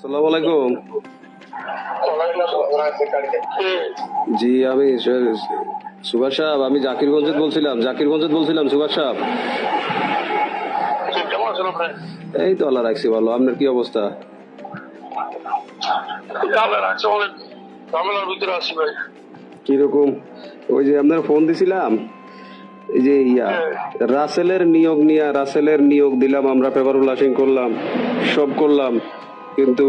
আসসালামু আলাইকুম। জি, আমি সুভাষ সাহেব, আমি জাকিরগঞ্জ বলছিলাম জাকিরগঞ্জ বলছিলাম, সুভাষ সাহেব। এই তো আল্লাহ রাখছি ভালো, আপনার কি অবস্থা? কীরকম? ওই যে আপনার ফোন দিছিলাম, এই যে ইয়া, রাসেলের নিয়োগ নিয়ে, রাসেলের নিয়োগ দিলাম, আমরা পেপার উল্লাসিং করলাম, সব করলাম। কিন্তু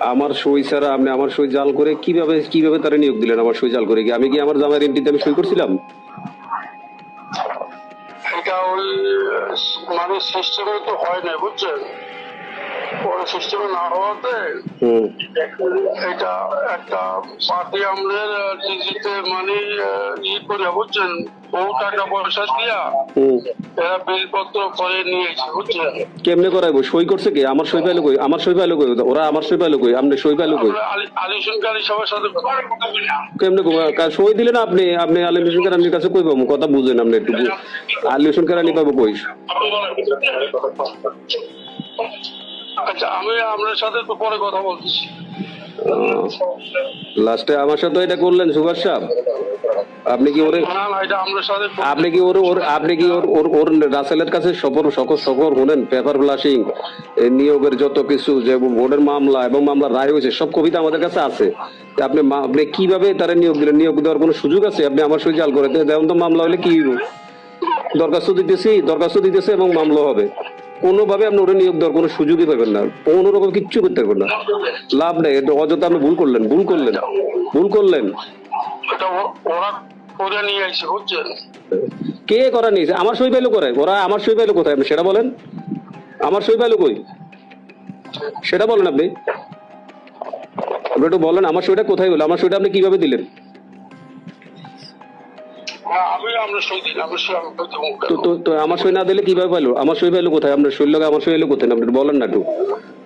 আমার সই ছাড়া আপনি আমার সই জাল করে কীভাবে কীভাবে তারা নিয়োগ দিলেন আমার সই জাল করে কি আমি কি আমার জামাই এন্ট্রিতে আমি সই করছিলাম? এটা ওই মানে সিস্টেমে তো হয় না বুঝছেন? ওই সিস্টেমে না হওয়াতে এটা একটা পার্টি আমলের ডিজিতে মানে ই করে বুঝছেন? বহু টাকা পয়সা দিয়া এরা বিলপত্র করে নিয়েছে বুঝছেন? কেমনে করাইবো? সই করছে কি? আমার সই পাইলো কই? আমার সই পাইলো কই? ওরা আমার সই পাইলো কই? আপনি সই পাইলো কই? আমরা আলি- আলিশন কালী সবার সাথে না। কেমনে সই দিলেন আপনি? আপনি আলিমিশন কেরানির কাছে কই পাবো কথা বুঝেন আপনি একটু। আলিমিশন কেরানি পাবো কই। আচ্ছা আমি আপনার সাথে একটু পরে কথা বলতেছি লাস্টে আমার সাথে এটা করলেন সুভাষ সাহেব আপনি কি ওরে আপনি কি ওর ওর আপনি কি ওর ওর ওর রাসেলের কাছে সফর সকর সকর হলেন? পেপার ব্লাশিং নিয়োগের যত কিছু যে বোর্ডের মামলা এবং মামলা রায় হয়েছে সব কবিতা আমাদের কাছে আছে। আপনি আপনি কীভাবে তারা নিয়োগ দিলেন? নিয়োগ দেওয়ার কোনো সুযোগ আছে? আপনি আমার সই জাল করে দেন তো মামলা হলে কি? দরখাস্ত দিতেছি দরখাস্ত দিতেছে এবং মামলা হবে। কোনোভাবে আপনি ওটা নিয়োগ দেওয়ার কোনো সুযোগই পাবেন না কোনো রকম কিচ্ছু করতে পারবেন না। লাভ নেই এটা অযথা আপনি ভুল করলেন ভুল করলেন ভুল করলেন। কে করা নিয়েছে? আমার সই পাইলো করে ওরা আমার সই পাইলো কোথায়? আপনি সেটা বলেন। আমার সই পাইলো কই? সেটা বলেন আপনি। আপনি একটু বলেন আমার সইটা কোথায় হলো? আমার সইটা আপনি কীভাবে দিলেন? তো আমার সই না দিলে কীভাবে পাইলো আমার সই পাইলো কোথায়? আপনার সই লোক আমার সই এলো কোথায়? আপনি বলেন না একটু।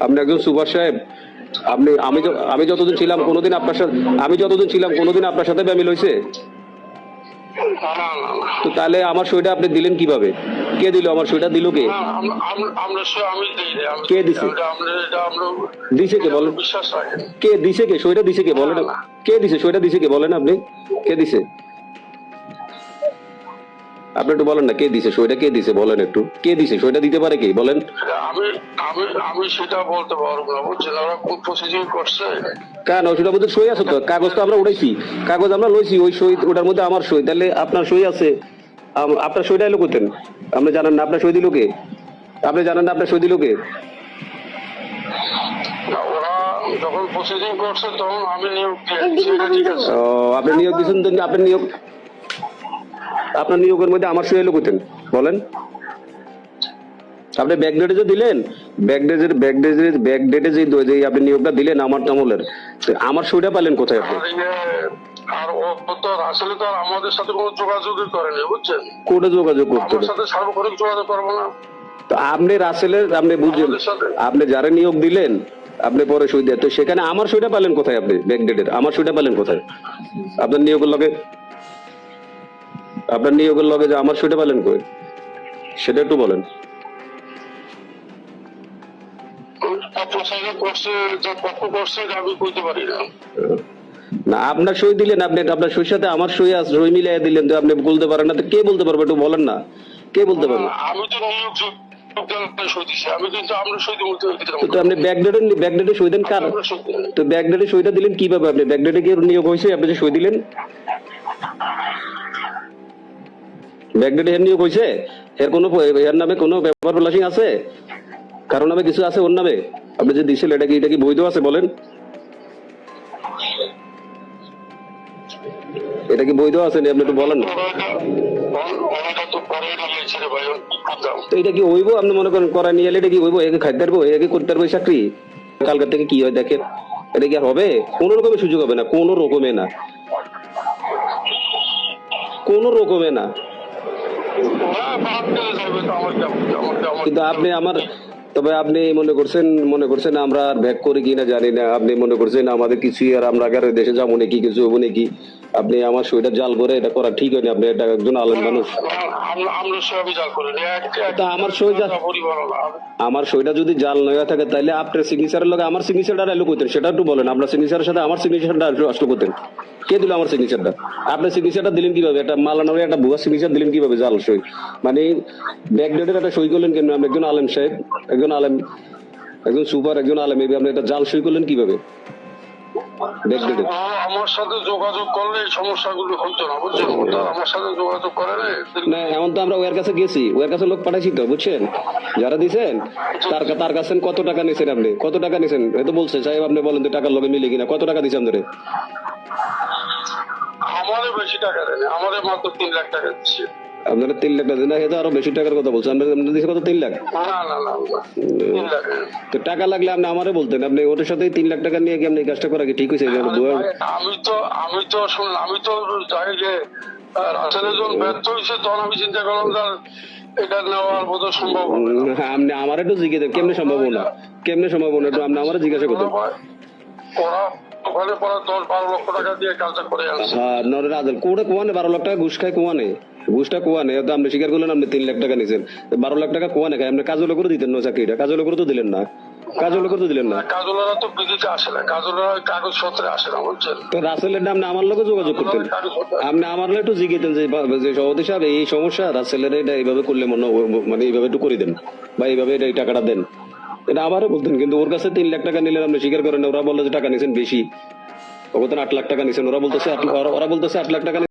আপনি একজন সুপার সাহেব। আপনি আমি আমি যতদিন ছিলাম কোনোদিন আপনার সাথে আমি যতদিন ছিলাম কোনোদিন আপনার সাথে ব্যামিল হয়েছে। তো তাহলে আমার সইটা আপনি দিলেন কীভাবে? কে দিল? আমার সইটা দিল কে? কে দিছে? দিছে কে? বলেন। কে দিছে কে? সইটা দিছে কে? বলেন। কে দিছে? সইটা দিছে কে? বলেন আপনি। কে দিছে? আপনি একটু বলেন না কে দিছে? সইটা কে দিছে? বলেন একটু। কে দিছে? সইটা দিতে পারে কে? বলেন। আমি আমি আমি সেটা বলতে পারব না বুঝছেন? ওরা কোন প্রসিডিউর করছে? কেন? ওটার মধ্যে সই আছে তো। কাগজ তো আমরা উড়াইছি। কাগজ আমরা লইছি ওই সই ওটার মধ্যে আমার সই। তাহলে আপনার সই আছে। আপনার সইটা এলো করতেন আপনি জানেন না আপনার সই দিল কে? আপনি জানেন না আপনার সই দিল কে? না, যখন প্রসিডিউর করছে তখন আমি নিয়োগ দিয়েছি সেটা ও আপনি নিয়োগ দিয়েছেন তো আপনার নিয়োগ আপনার নিয়োগের মধ্যে আমার এলো কোথেন? বলেন। আপনি ব্যাকডেটে যে দিলেন ব্যাকডেটের ব্যাকডেটের ব্যাকডেটে যে যে আপনি নিয়োগটা দিলেন আমার আমলের আমার সইটা পালেন কোথায় আপনি? আর ইয়ে, ও ও তো আসলে তো আমাদের সাথে কোনো যোগাযোগই করেনি বুঝছেন? যোগাযোগ করতে আমার সাথে সার্বক্ষণিক যোগাযোগ করব না। তো আপনি রাসেলের আপনি বুঝলেন আপনি যারা নিয়োগ দিলেন আপনি পরে সই দেন। তো সেখানে আমার সইটা পালেন কোথায় আপনি ব্যাকডেটের আমার সইটা পালেন কোথায়? আপনার নিয়োগের লগে আপনার নিয়োগের লগে যে আমার সইটা পালেন কই? সেটা একটু বলেন। না। আপনার সই দিলেন আপনি আপনার সই সাথে আমার সই আছে সই মিলিয়ে দিলেন তো আপনি বলতে পারেন না তো কে বলতে পারবে একটু বলেন না? কে বলতে পারবে? আমি তো নিয়োগ আপনি ব্যাকডেটে ব্যাকডেটে সই দেন কার? তো ব্যাকডেটে সইটা দিলেন কীভাবে আপনি? ব্যাকডেটে কি নিয়োগ হয়েছে আপনি যে সই দিলেন? ব্যাকডেটে এর কোনো এর নামে কোনো পেপার ফ্লাশিং আছে? কারও নামে কিছু আছে ওর নামে? আপনি যে এটা কি এটা কি বৈধ আছে বলেন? এটা কি বৈধ আছে আপনি একটু বলেন। এটা কি হইব আপনি মনে করেন করা নিয়ে এটা কি হইব একে খাইতে পারব একে করতে পারব চাকরি? কালকার থেকে কি হয় দেখেন। এটা কি আর হবে? কোন রকমের সুযোগ হবে না, কোন রকমে না। কোন রকমে না। কিন্তু আপনি আমার তবে আপনি মনে করছেন মনে করছেন আমরা আর ব্যাক করি কিনা জানি না। আপনি মনে করছেন আমাদের কিছুই আর আমরা দেশে যাব নাকি, কিছু হব নাকি? আপনি আমার সইটা জাল করে এটা করা ঠিক হয়নি আপনি এটা একজন আলেম মানুষ। আমরা তা আমার সইটা যদি জাল নয়া থাকে তাহলে আপনার সিগনেচারের লগে আমার সিগনেচারটা এলো করতেন সেটা একটু বলেন। আপনার সিগনেচারের সাথে আমার সিগনেচারটা আসলো করতেন। কে দিল আমার সিগনেচারটা আপনার সিগনেচারটা দিলেন কীভাবে? একটা মালানোর একটা ভুয়া সিগনেচার দিলেন কীভাবে জাল সই? মানে ব্যাকডেটের একটা সই করলেন কেন? আপনি একজন আলেম সাহেব একজন আলেম একজন সুপার একজন আলেম এই আপনি একটা জাল সই করলেন কীভাবে? ব্যাকডেটের ও আমার সাথে যোগাযোগ করলে সমস্যাগুলো হতো না বুঝছেন? আমার সাথে যোগাযোগ করে না না এমন তো আমরা ওয়ার কাছে গেছি ওয়ার কাছে লোক পাঠাইছি তো বুঝছেন? যারা দিছেন তার তার কাছে কত টাকা নিছেন আপনি? কত টাকা নিছেন? এ তো বলছে সাহেব আপনি বলেন তো টাকার লগে মিলে কিনা কত টাকা দিছেন ধরে? আমারে বেশি টাকা দেয় না আমারে মাত্র তিন লাখ টাকা দিচ্ছে। আপনারা তিন লাখ টাকা না এ তো আরও বেশি টাকার কথা বলছেন আপনার দিছে কত? তিন লাখ? তো টাকা লাগলে আপনি আমারে বলতেন। আপনি ওটার সাথে তিন লাখ টাকা নিয়ে কি আপনি কাজটা করা কি ঠিক হয়েছে? আমি তো আমি তো শুনলাম আমি তো জানি যে রাসেলের যখন ব্যর্থ হয়েছে তখন আমি চিন্তা করলাম যে এটা নেওয়ার সম্ভব আপনি আমার একটু জিজ্ঞেস কেমনে সম্ভব না কেমনে সম্ভব না একটু আপনি আমার জিজ্ঞাসা করতেন। ওরা ওখানে পরে দশ বারো লক্ষ টাকা দিয়ে কাজটা করে আনছে। হ্যাঁ কোয়ানে বারো লাখ টাকা ঘুষ খায় কোয়ানে। ঘুষটা কোয়ানে তো আপনি স্বীকার করলেন আপনি তিন লাখ টাকা নিছেন। বারো লাখ টাকা কোয়ানে খায় আপনি কাজল করে দিতেন না চাকরিটা? কাজল করে তো দিলেন না। কাজল করে তো দিলেন না। কাজলেরা তো বিদিতে আসে না কাজলেরা আসে না বুঝছেন তো রাসেলের নাম আমার লোকে যোগাযোগ করতেন। আপনি আমার একটু জিজ্ঞেতেন যে যে সভাপতি সাহেব এই সমস্যা রাসেলের এটা এইভাবে করলে মনে হয় মানে এইভাবে একটু করে দেন। বা এইভাবে এটা এই টাকাটা দেন। এটা আবারও বলতেন, কিন্তু ওর কাছে তিন লাখ টাকা নিলেন আপনি স্বীকার করেন ওরা বলল যে টাকা নিয়েছেন বেশি। ওরা আট লাখ টাকা নিয়েছেন, ওরা বলতেছে ওরা বলতেছে আট লাখ টাকা